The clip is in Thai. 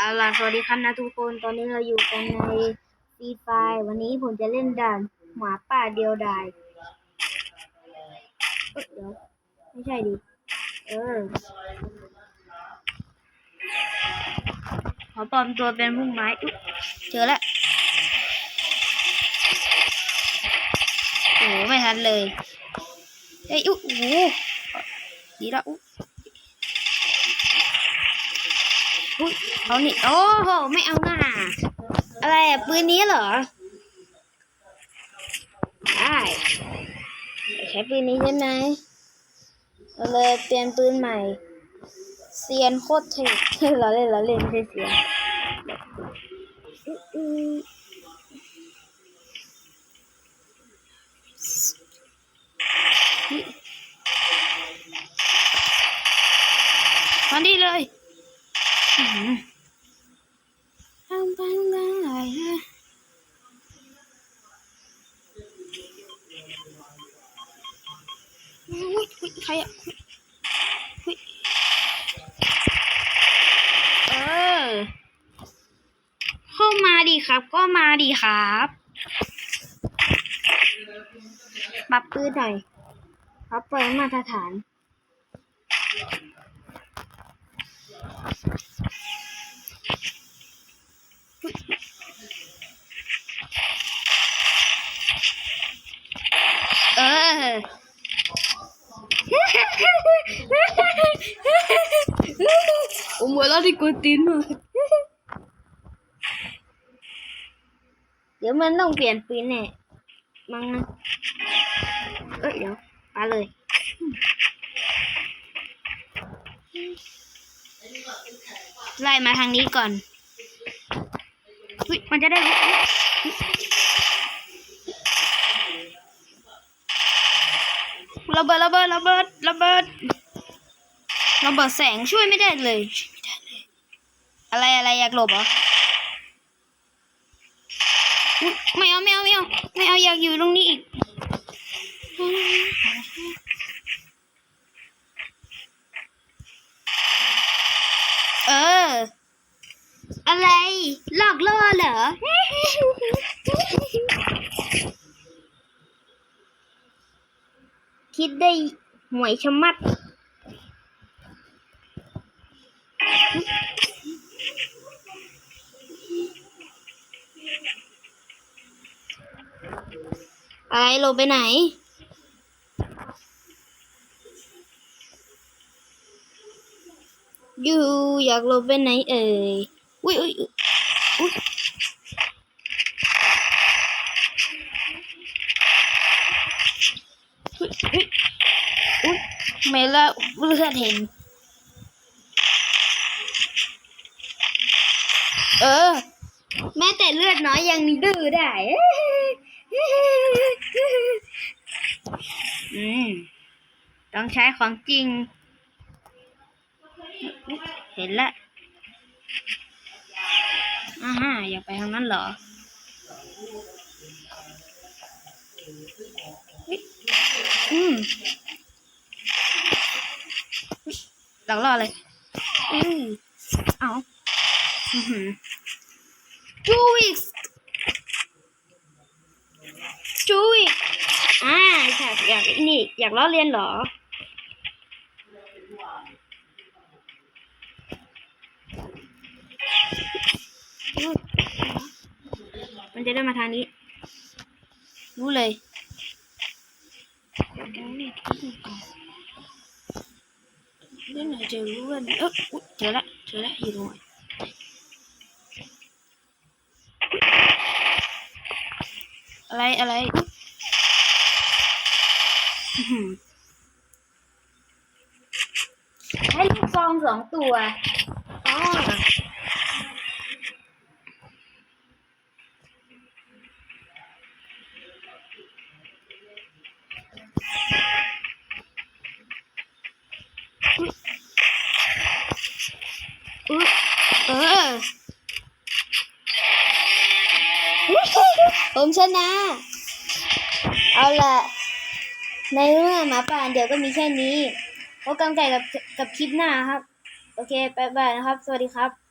เอาล่ะสวัสดีครับนะทุกคน ตอนนี้เราอยู่กันในฟรีไฟวันนี้ผมจะเล่นด่านหมาป่าเดียวดายเดี๋ยวไม่ใช่ดิ เออ ขอปลอมตัวเป็นพุ่มไม้อุ๊เจอแล้วโอ้โหไม่ทันเลยเฮ้ยอุ๊ยโอ้ดีแล้วอุ๊ เอานี่โอ้โหไม่เอาหน้าอะไรอะปืนนี้เหรอได้ใช้ปืนนี้ใช่ไหมเราเลยเปลี่ยนปืนใหม่เซียนโคตรเท่เราเล่นเราเล่นใช่เซียนมาดีเลย อื้อหือทางไปทางไหนนะอุ๊ยอุ๊ยใครอะอุ๊ยเออ เข้ามาดีครับ ก็มาดีครับปรับปืนหน่อยครับเปิดมาตรฐาน เออผมหัวเราะที่กวนตีนมา ไล่มาทางนี้ก่อนมันจะได้ระเบิดระเบิดระเบิดระเบิดระเบิดแสงช่วยไม่ได้เลย อะไรอะไรอยากหลบเหรอไม่เอาไม่เอาไม่เอาไม่เอาอยากอยู่ตรงนี้อีก เออ อะไรหลอกล่อเหรอ คิดได้หวยชะมัด อะไรลงไปไหนอยู่อยากลงไปไหนเอ่ย อุ้ยอุ้ยอุ๊ยอุ้ยอุ๊ยอุ๊ยอุ๊ยไม่ละเลือดเห็น เออ แม้แต่เลือดน้อยยังมีดื้อได้อืมต้องใช้ของจริง เห็นแล้ว อ่าฮะอยากไปทางนั้นเหรออืมหลังรอเลยอืมเอาอือหือจูวิกจูวิกอ่าอยากอยากนี่อยากล้อเลียนเหรอ มันจะได้มาทางนี้ รู้เลยเล่นไหนจะรู้ว่าเออเจอละเจอละอยู่ตรงไหนอะไรอะไรให้ลูกซองสองตัว เออผมชนะ เอาละในเรื่องหมาป่าเดี๋ยวก็มีแค่นี้พบกันใหม่กับกับคลิปหน้าครับ โอเคบ๊ายบายนะครับ สวัสดีครับ